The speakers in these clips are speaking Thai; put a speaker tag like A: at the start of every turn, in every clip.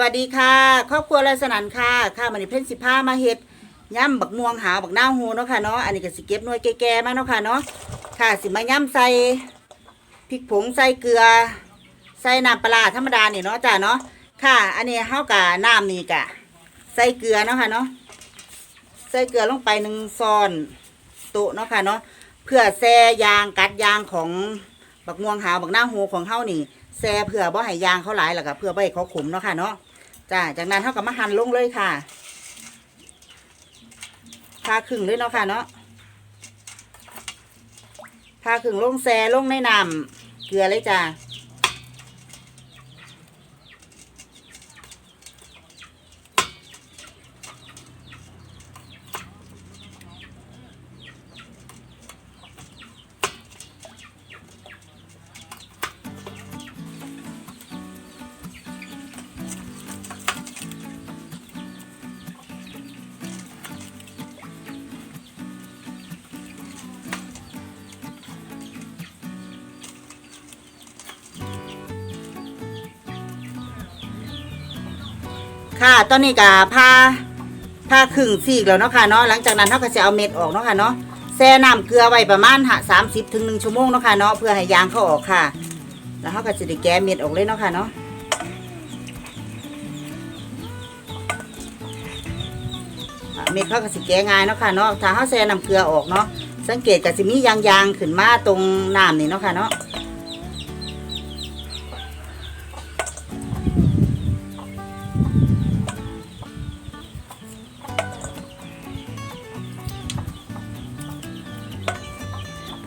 A: วัสดีค่ะ ครอบครัวไรสนันค่ะค่ะมันนี้เพ่นสิผ้ามาเฮ็ดย่ำบักม่วงหาวบักหน้าวโฮเนาะค่ะเนาะอันนี้ก็สิเก็บหน่วยแก่ๆมาเนาะค่ะเนาะค่ะสิมาย่ำใส่พริกผงใส่เกลือ ใส่น้ำปลาธรรมดาเนี่เนาะจ้าเนาะค่ะ อันนี้เฮากะน้ำนี่กะ ใส่เกลือเนาะค่ะเนาะใส่เกลือลงไปหนึ่งซอนโต๊ะเนาะค่ะเนาะเพื่อแซ่ยางกัดยางของบักม่วงหาวบักหน้าวโฮของเฮานี่แซ่เพื่อบ่ให้ยางเขาหลายแล้วก็เพื่อบ่ให้เขาขมเนาะค่ะเนาะ จ้าจากนั้นเท่ากับมาหั่นลงเลยค่ะพาครึ่งเลยเนาะค่ะเนาะพาครึ่งลงแซ่ลงในน้ำเกลือเลยจ้า ค่ะ ตอนนี้ก็พาพาครึ่งซีกแล้วเนาะค่ะเนาะหลังจากนั้นเท่ากับจะเอาเม็ดออกเนาะค่ะเนาะแช่น้ำเกลือไว้ประมาณหะสามสิบถึงหนึ่งชั่วโมงเนาะค่ะเนาะเพื่อให้ยางเขาออกค่ะ แล้วเขาก็จะได้แกะเม็ดออกเลยเนาะค่ะเนาะเม็ดเขาก็สิแกะง่ายเนาะค่ะเนาะถ้าเขาแช่น้ำเกลือออกเนาะสังเกตก็สิมียางๆขึ้นมาตรงน้ำนี่เนาะค่ะเนาะ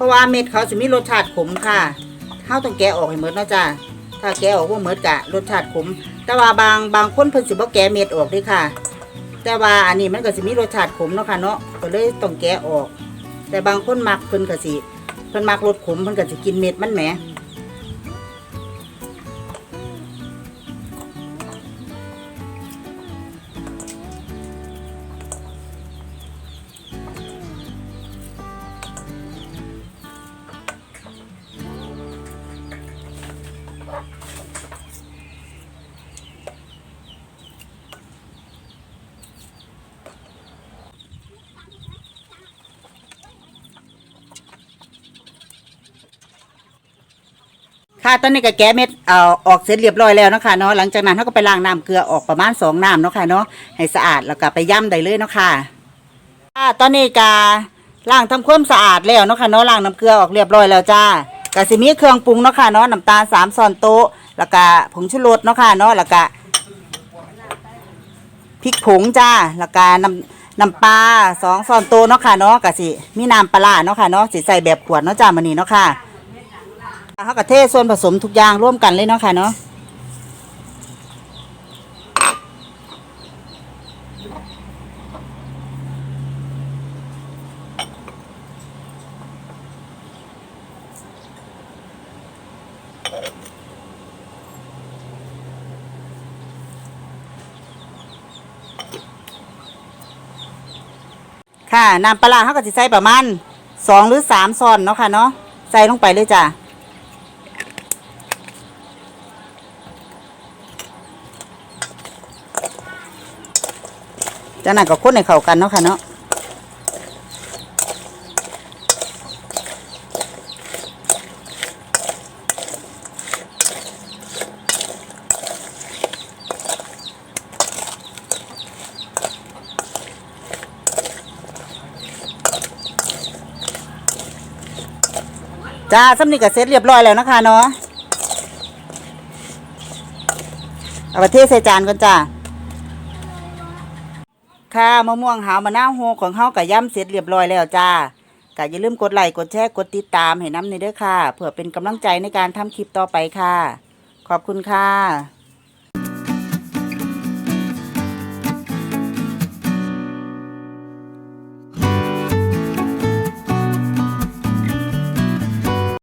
A: ราะว่าเม็ดเขาสิมีรสชาติขมค่ะเขาต้องแกะออกให้หมดเนาะจ้าถ้าแกะออกว่าหมดกะรสชาติขม แต่ว่าบางบางคนเพิ่นสิบ่แกะเม็ดออกด้วยค่ะ แต่ว่าอันนี้มันก็สิมีรสชาติขมเนาะค่ะเนาะก็เลยต้องแกะออก แต่บางคนมักเพิ่นก็สิเพิ่นมักรสขมเพิ่นก็สิกินเม็ดมันแหม ค่ะตอนนี้ก็แกะเม็ดเอาออกเสร็จเรียบร้อยแล้วเนาะค่ะเนาะหลังจากนั้นเขาก็ไปล้างน้ำเกลือออกประมาณสองน้ำเนาะค่ะเนาะให้สะอาดแล้วก็ไปย่ำได้เลยเนาะค่ะค่ะตอนนี้ก็ล้างทำความสะอาดแล้วเนาะค่ะเนาะล้างน้ำเกลือออกเรียบร้อยแล้วจ้ากสิมีเครื่องปรุงเนาะค่ะเนาะน้ำตาลสามช้อนโต๊ะแล้วก็ผงชูรสเนาะค่ะเนาะแล้วก็พริกผงจ้าแล้วก็น้ำน้ำปลาสองช้อนโต๊ะเนาะค่ะเนาะกสิมีน้ำปลาเนาะค่ะเนาะสิใส่แบบขวดเนาะจ้ามันนี้เนาะค่ะ ขากับเทส่วนผสมทุกอย่างร่วมกันเลยเนาะค่ะเนาะค่ะน้ำปลาร้าเขาก็จะใส่ประมาณสองหรือสามซอนเนาะค่ะเนาะใส่ลงไปเลยจ้ะ จากนั้นก็คนให้เข้ากันเนาะค่ะเนาะจ้าสำนีก็เสร็จเรียบร้อยแล้วนะคะเนาะเอาไปเทใส่จานก่อนจ้า ค่ะมะม่วงหาวมะนาวโฮของเฮากะย่ำเสร็จเรียบร้อยแล้วจ้าก็อย่าลืมกดไลค์กดแชร์กดติดตามให้น้ำในเด้อค่ะ เพื่อเป็นกำลังใจในการทำคลิปต่อไปค่ะ ขอบคุณค่ะ